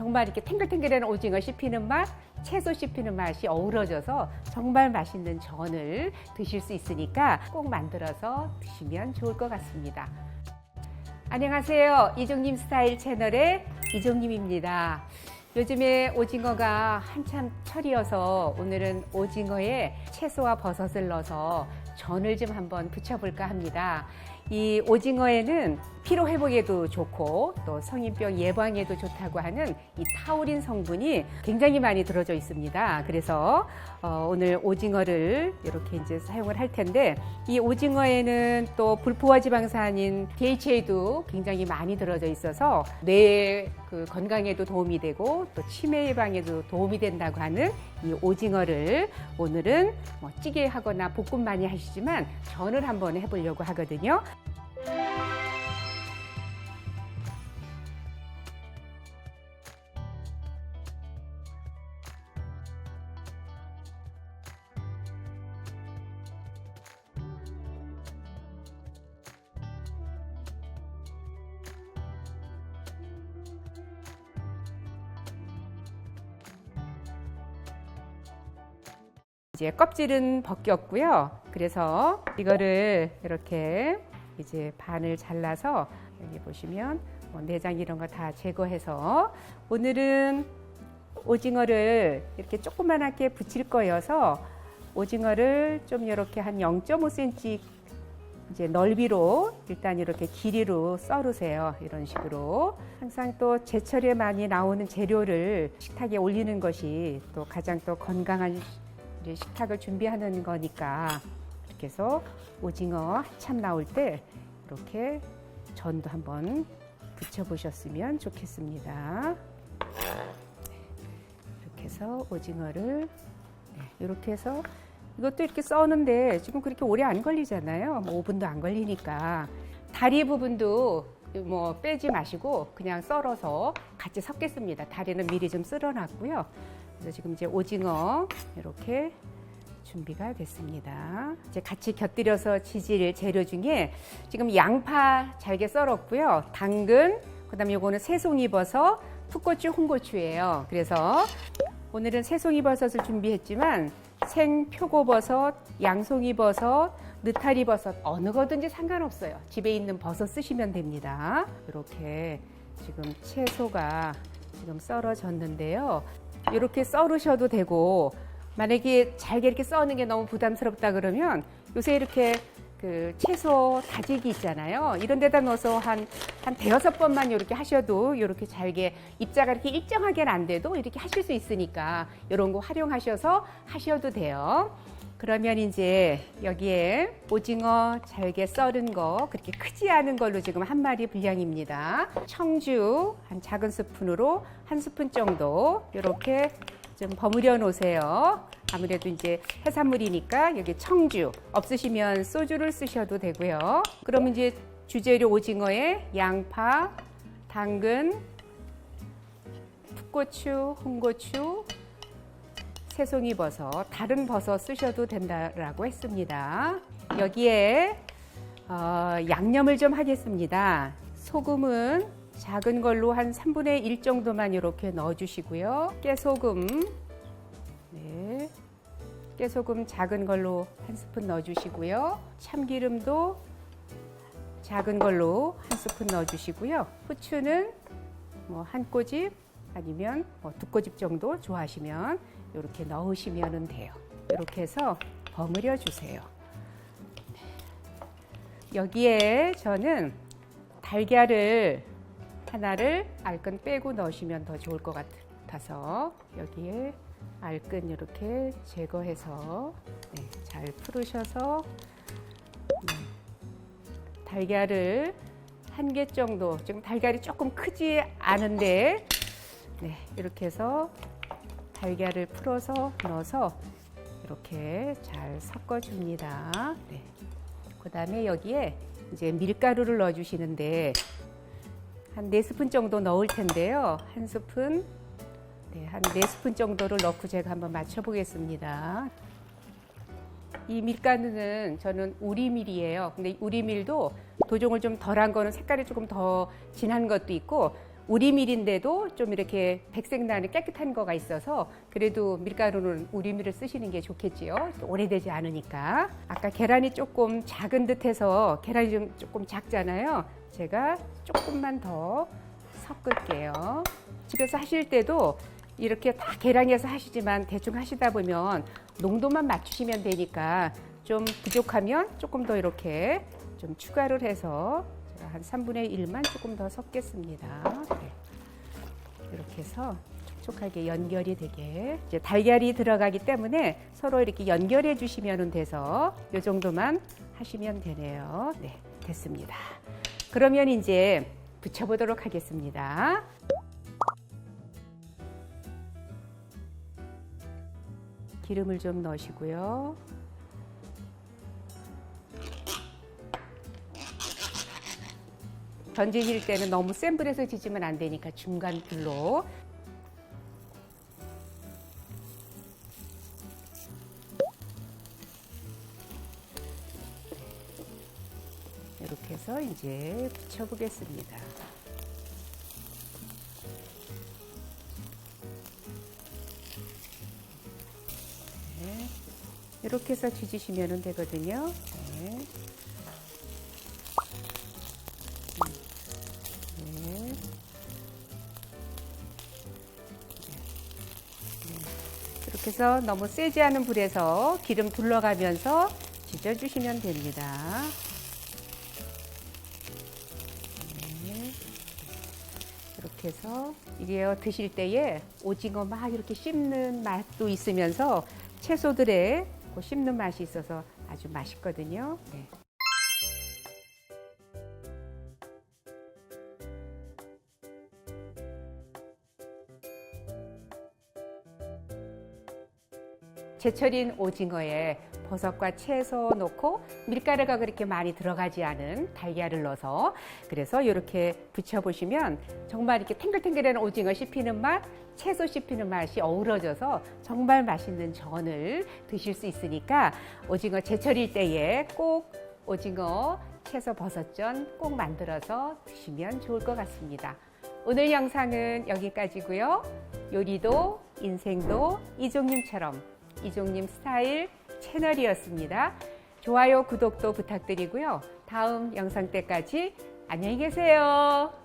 정말 이렇게 탱글탱글한 오징어 씹히는 맛, 채소 씹히는 맛이 어우러져서 정말 맛있는 전을 드실 수 있으니까 꼭 만들어서 드시면 좋을 것 같습니다. 안녕하세요. 이종님 스타일 채널의 이종님입니다. 요즘에 오징어가 한참 철이어서 오늘은 오징어에 채소와 버섯을 넣어서 전을 좀 한번 부쳐볼까 합니다. 이 오징어에는 피로 회복에도 좋고 또 성인병 예방에도 좋다고 하는 이 타우린 성분이 굉장히 많이 들어져 있습니다. 그래서 어, 오늘 오징어를 이렇게 이제 사용을 할 텐데 이 오징어에는 또 불포화 지방산인 DHA도 굉장히 많이 들어져 있어서 뇌그 건강에도 도움이 되고 또 치매 예방에도 도움이 된다고 하는 이 오징어를 오늘은 뭐 찌개 하거나 볶음 많이 하시지만 전을 한번 해보려고 하거든요. 이제 껍질은 벗겼고요. 그래서 이거를 이렇게 이제 반을 잘라서 여기 보시면 뭐 내장 이런 거 다 제거해서 오늘은 오징어를 이렇게 조그만하게 붙일 거여서 오징어를 좀 이렇게 한 0.5cm 이제 넓이로 일단 이렇게 길이로 썰으세요. 이런 식으로. 항상 또 제철에 많이 나오는 재료를 식탁에 올리는 것이 또 가장 또 건강한 이제 식탁을 준비하는 거니까 이렇게 해서 오징어 한참 나올 때 이렇게 전도 한번 부쳐 보셨으면 좋겠습니다. 이렇게 해서 오징어를 네, 이렇게 해서 이것도 이렇게 써는데 지금 그렇게 오래 안 걸리잖아요. 뭐 5분도 안 걸리니까 다리 부분도 뭐 빼지 마시고 그냥 썰어서 같이 섞겠습니다. 다리는 미리 좀 쓸어놨고요. 그래서 지금 이제 오징어 이렇게 준비가 됐습니다. 이제 같이 곁들여서 지질 재료 중에 지금 양파 잘게 썰었고요. 당근, 그다음에 요거는 새송이버섯, 풋고추, 홍고추예요. 그래서 오늘은 새송이버섯을 준비했지만 생 표고버섯, 양송이버섯, 느타리버섯 어느 거든지 상관없어요. 집에 있는 버섯 쓰시면 됩니다. 이렇게 지금 채소가 지금 썰어졌는데요. 이렇게 썰으셔도 되고 만약에 잘게 이렇게 써는 게 너무 부담스럽다 그러면 요새 이렇게 그 채소 다지기 있잖아요. 이런 데다 넣어서 한, 한 대여섯 번만 이렇게 하셔도 이렇게 잘게 입자가 이렇게 일정하게는 안 돼도 이렇게 하실 수 있으니까 이런 거 활용하셔서 하셔도 돼요. 그러면 이제 여기에 오징어 잘게 썰은 거 그렇게 크지 않은 걸로 지금 한 마리 분량입니다. 청주 한 작은 스푼으로 한 스푼 정도 이렇게 좀 버무려 놓으세요. 아무래도 이제 해산물이니까 여기 청주 없으시면 소주를 쓰셔도 되고요. 그러면 이제 주재료 오징어에 양파, 당근, 풋고추, 홍고추, 새송이 버섯, 다른 버섯 쓰셔도 된다라고 했습니다. 여기에 어, 양념을 좀 하겠습니다. 소금은 작은 걸로 한 3분의 1 정도만 이렇게 넣어주시고요. 깨소금, 네. 깨소금 작은 걸로 한 스푼 넣어주시고요. 참기름도 작은 걸로 한 스푼 넣어주시고요. 후추는 뭐 한 꼬집 아니면 뭐 두 꼬집 정도 좋아하시면 이렇게 넣으시면 돼요. 이렇게 해서 버무려 주세요. 여기에 저는 달걀을 하나를 알끈 빼고 넣으시면 더 좋을 것 같아서 여기에 알끈 이렇게 제거해서 네, 잘 풀으셔서 네, 달걀을 한 개 정도 지금 달걀이 조금 크지 않은데 네, 이렇게 해서 달걀을 풀어서 넣어서 이렇게 잘 섞어줍니다. 네. 그 다음에 여기에 이제 밀가루를 넣어주시는데 한네 스푼 정도 넣을 텐데요. 한 스푼, 네, 한네 스푼 정도를 넣고 제가 한번 맞춰보겠습니다. 이 밀가루는 저는 우리밀이에요. 근데 우리밀도 도종을 좀 덜한 거는 색깔이 조금 더 진한 것도 있고 우리 밀인데도 좀 이렇게 백색 나는 깨끗한 거가 있어서 그래도 밀가루는 우리 밀을 쓰시는 게 좋겠지요. 오래되지 않으니까. 아까 계란이 조금 작은 듯해서 계란이 좀 조금 작잖아요. 제가 조금만 더 섞을게요. 집에서 하실 때도 이렇게 다 계량해서 하시지만 대충 하시다 보면 농도만 맞추시면 되니까 좀 부족하면 조금 더 이렇게 좀 추가를 해서 한 3분의 1만 조금 더 섞겠습니다. 네. 이렇게 해서 촉촉하게 연결이 되게 이제 달걀이 들어가기 때문에 서로 이렇게 연결해 주시면 돼서 이 정도만 하시면 되네요. 네, 됐습니다. 그러면 이제 붙여보도록 하겠습니다. 기름을 좀 넣으시고요. 전지질 때는 너무 센 불에서 지지면 안 되니까 중간 불로 이렇게 해서 이제 붙여보겠습니다. 네. 이렇게 해서 지지시면 되거든요. 이렇게 해서 너무 세지 않은 불에서 기름 둘러가면서 지져주시면 됩니다. 네. 이렇게 해서 이게 드실 때에 오징어 막 이렇게 씹는 맛도 있으면서 채소들의 그 씹는 맛이 있어서 아주 맛있거든요. 네. 제철인 오징어에 버섯과 채소 넣고 밀가루가 그렇게 많이 들어가지 않은 달걀을 넣어서 그래서 이렇게 부쳐보시면 정말 이렇게 탱글탱글한 오징어 씹히는 맛, 채소 씹히는 맛이 어우러져서 정말 맛있는 전을 드실 수 있으니까 오징어 제철일 때에 꼭 오징어 채소 버섯전 꼭 만들어서 드시면 좋을 것 같습니다. 오늘 영상은 여기까지고요. 요리도 인생도 이종님처럼 이종님 스타일 채널이었습니다. 좋아요, 구독도 부탁드리고요. 다음 영상 때까지 안녕히 계세요.